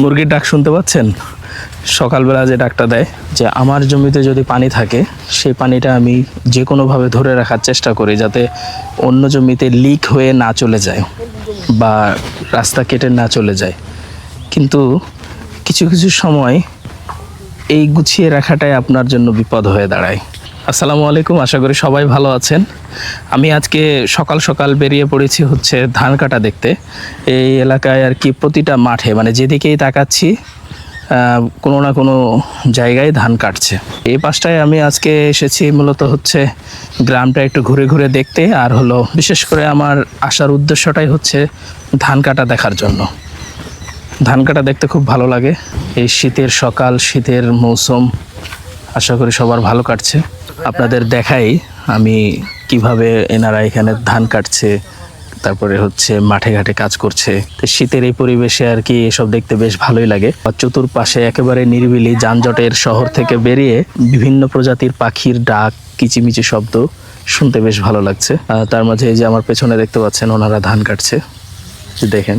মুরগির ডাক শুনতে পাচ্ছেন? সকালবেলা যে ডাকটা দেয়, যে আমার জমিতে যদি পানি থাকে, সেই পানিটা আমি যে কোনোভাবে ধরে রাখার চেষ্টা করি যাতে অন্য জমিতে লিক হয়ে না চলে যায় বা রাস্তা কেটে না চলে যায়। কিন্তু কিছু কিছু সময় এই গুছিয়ে রাখাটাই আপনার জন্য বিপদ হয়ে দাঁড়ায়। আসসালামু আলাইকুম, আশা করি সবাই ভালো আছেন। আমি আজকে সকাল সকাল বেরিয়ে পড়েছি হচ্ছে ধান কাটা দেখতে। এই এলাকায় আর কি প্রতিটা মাঠে মানে যেদিকেই তাকাচ্ছি কোনো না কোনো জায়গায় ধান কাটছে। এই পাশটায় আমি আজকে এসেছি মূলত হচ্ছে গ্রামটা একটু ঘুরে ঘুরে দেখতে, আর হলো বিশেষ করে আমার আসার উদ্দেশ্যটাই হচ্ছে ধান কাটা দেখার জন্য। ধান কাটা দেখতে খুব ভালো লাগে। এই শীতের সকাল, শীতের মৌসুম, আশা করি সবার ভালো কাটছে। আপনাদের দেখাই আমি কীভাবে এনারা এখানে ধান কাটছে, তারপরে হচ্ছে মাঠে ঘাটে কাজ করছে। তো শীতের এই পরিবেশে আর কি এসব দেখতে বেশ ভালোই লাগে। চতুর্পাশে একেবারে নিরিবিলি যানজটের শহর থেকে বেরিয়ে বিভিন্ন প্রজাতির পাখির ডাক, কিচিমিচি শব্দ শুনতে বেশ ভালো লাগছে। তার মাঝে এই যে আমার পেছনে দেখতে পাচ্ছেন, ওনারা ধান কাটছে। দেখেন,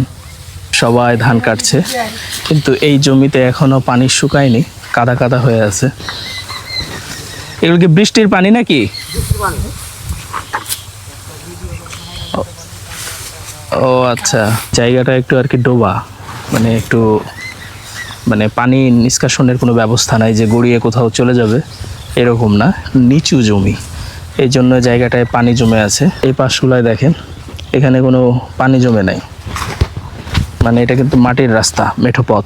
সবাই ধান কাটছে। কিন্তু এই জমিতে এখনও পানি শুকায়নি, কাদা কাদা হয়ে আছে। এগুলো কি বৃষ্টির পানি নাকি? ও- আচ্ছা। জায়গাটা একটু আর কি ডোবা। মানে একটু মানে পানি নিষ্কাশনের কোনো ব্যবস্থা নাই যে গড়িয়ে কোথাও চলে যাবে। এরকম না, নিচু জমি। এই জন্য জায়গাটায় পানি জমে আছে। এই পাশগুলায় দেখেন, এখানে কোনো পানি জমে নাই। মানে এটা কিন্তু মাটির রাস্তা, মেঠো পথ।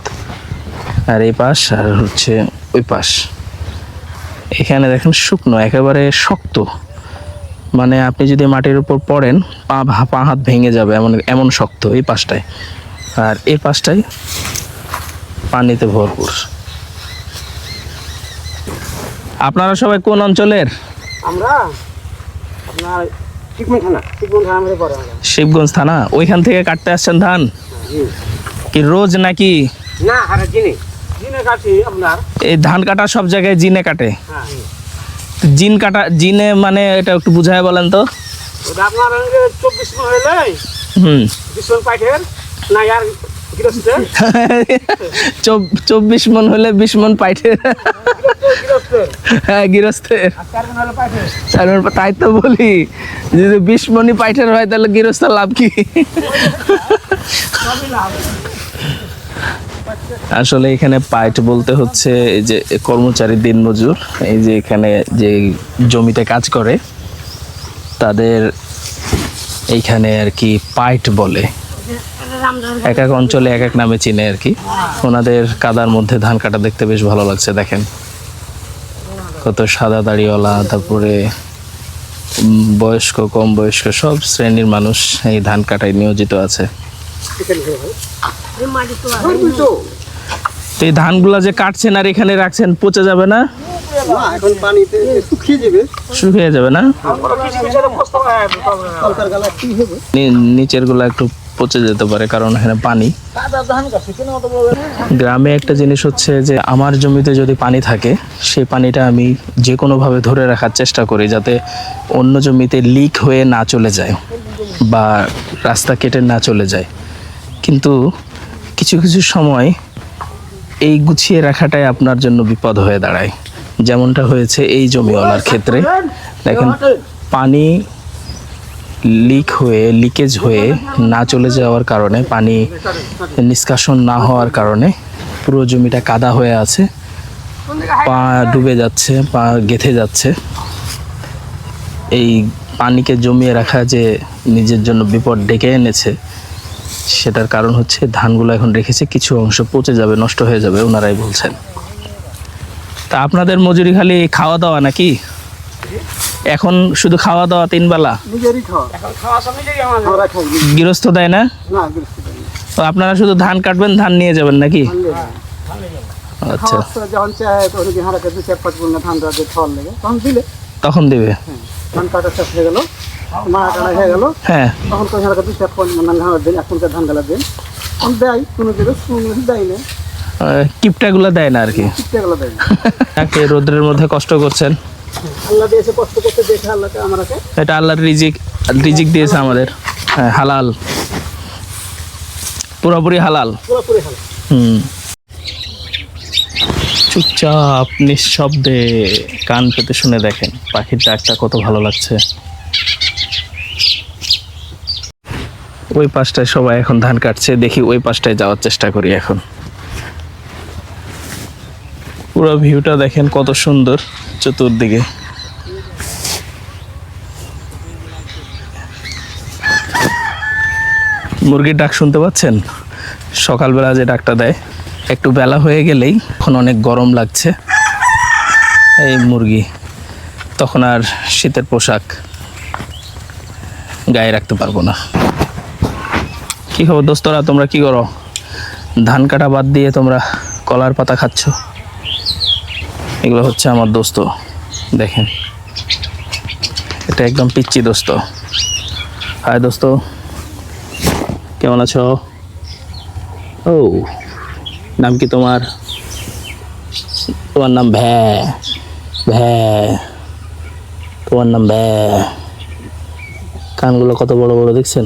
আর এই পাশ আর হচ্ছে ওই পাশ। এখানে দেখেন শুকনো একেবারে শক্ত। মানে আপনি যদি মাটির উপর পড়েন পা পা হাত ভেঙে যাবে এমন এমন শক্ত এই পাশটায়। আর এই পাশটায় পানিতে ভরপুর। আপনারা সবাই কোন অঞ্চলের? আপনার আমরা। শিবগঞ্জ থানা? ওইখান থেকে কাটতে আসছেন ধান? কি রোজ নাকি? না এই ধান কাটা সব জায়গায় জিনে কাটে। জিন কাটা জিনে মানে এটা একটু বুঝায় বলেন তো। আপনার চব্বিশ মন হইলে হুম। বিশ না আর চব্বিশ হলে বিশ মন পাইঠে হ্যাঁ গৃহস্থের চার মন তাই তো বলি। যদি বিশ মনই পাইঠের হয় তাহলে গৃহস্থের লাভ কি? লাভ। আসলে এখানে পাইট বলতে হচ্ছে এই যে কর্মচারী দিনমজুর, এই যে এখানে যে জমিতে কাজ করে, তাদের এইখানে আর কি পাইট বলে। এক এক অঞ্চলে এক এক নামে চিনে আর কি। ওনাদের কাদার মধ্যে ধান কাটা দেখতে বেশ ভালো লাগছে, দেখেন। কত সাদা দাড়িওয়ালা, তারপরে বয়স্ক, কম বয়স্ক সব শ্রেণির মানুষ এই ধান কাটায় নিয়োজিত আছে। তো এই ধানগুলা যে কাটছেন আর এখানে রাখছেন, পচে যাবে না? শুকিয়ে যাবে না? নিচের একটু পচে যেতে পারে, কারণ এখানে পানি। গ্রামে একটা জিনিস হচ্ছে যে, আমার জমিতে যদি পানি থাকে, সেই পানিটা আমি যে কোনোভাবে ধরে রাখার চেষ্টা করি, যাতে অন্য জমিতে লিক হয়ে না চলে যায় বা রাস্তা কেটে না চলে যায়। কিন্তু কিছু কিছু সময় এই গুছিয়ে রাখাটাই আপনার জন্য বিপদ হয়ে দাঁড়ায়। যেমনটা হয়েছে এই জমিওয়ালার ক্ষেত্রে। দেখেন, পানি লিক হয়ে, লিকেজ হয়ে না চলে যাওয়ার কারণে, পানি নিষ্কাশন না হওয়ার কারণে পুরো জমিটা কাদা হয়ে আছে। পা ডুবে যাচ্ছে, পা গেথে যাচ্ছে। এই পানিকে জমিয়ে রাখা যে নিজের জন্য বিপদ ডেকে এনেছে সেটার কারণ হচ্ছে ধানগুলো এখন রেখেছে কিছু অংশ পচে যাবে নষ্ট হয়ে যাবে ওনারাই বলছেন। তা আপনাদের মজুরি খালি খাওয়া দাওয়া নাকি? এখন শুধু খাওয়া। দাওয়া তিন বেলা গৃহস্থ দেয় না। তো আপনারা শুধু ধান কাটবেন ধান নিয়ে যাবেন নাকি? আচ্ছা। তখন দিবে? ধান কাটা শেষ হয়ে গেল। মারা কাটা হয়ে গেল। হ্যাঁ। তখন চার ধান দিন এখনকার ধান দিন। তখন দেয় কোনো দেয় না। কিপটাগুলো দেয় না আর কি। দেয় না। রোদ্রের মধ্যে কষ্ট করছেন। আল্লাহ দিয়েছে কষ্ট করতে দেখে আল্লাহকে আমাকে এটা আল্লাহর রিজিক রিজিক দিয়েছে আমাদের। হ্যাঁ হালাল। পুরোপুরি হালাল। পুরোপুরি ভালো হুম। চুপচাপ নিঃশব্দে কান পেতে শুনে দেখেন পাখির ডাকটা কত ভালো লাগছে। ওই পাশটায় সবাই এখন ধান কাটছে, দেখি ওই পাশটায় যাওয়ার চেষ্টা করি এখন। পুরো ভিউটা দেখেন কত সুন্দর চতুর্দিকে। মুরগির ডাক শুনতে পাচ্ছেন? সকালবেলা যে ডাকটা দেয়, একটু বেলা হয়ে গেলেই এখন অনেক গরম লাগছে। এই মুরগি, তখন আর শীতের পোশাক গায়ে রাখতে পারব না। কি খবর দোস্তরা, তোমরা কি করো? ধান কাটা বাদ দিয়ে তোমরা কলার পাতা খাচ্ছ। এগুলো হচ্ছে আমার দোস্ত, দেখেন। এটা একদম পিচ্ছি দোস্ত। হায় দোস্ত, কেমন আছো? ও, নাম কি তোমার? তোমার নাম ভ্যা ভ্যা। তোমার নাম ভ্যা। কানগুলো কত বড় বড় দেখছেন?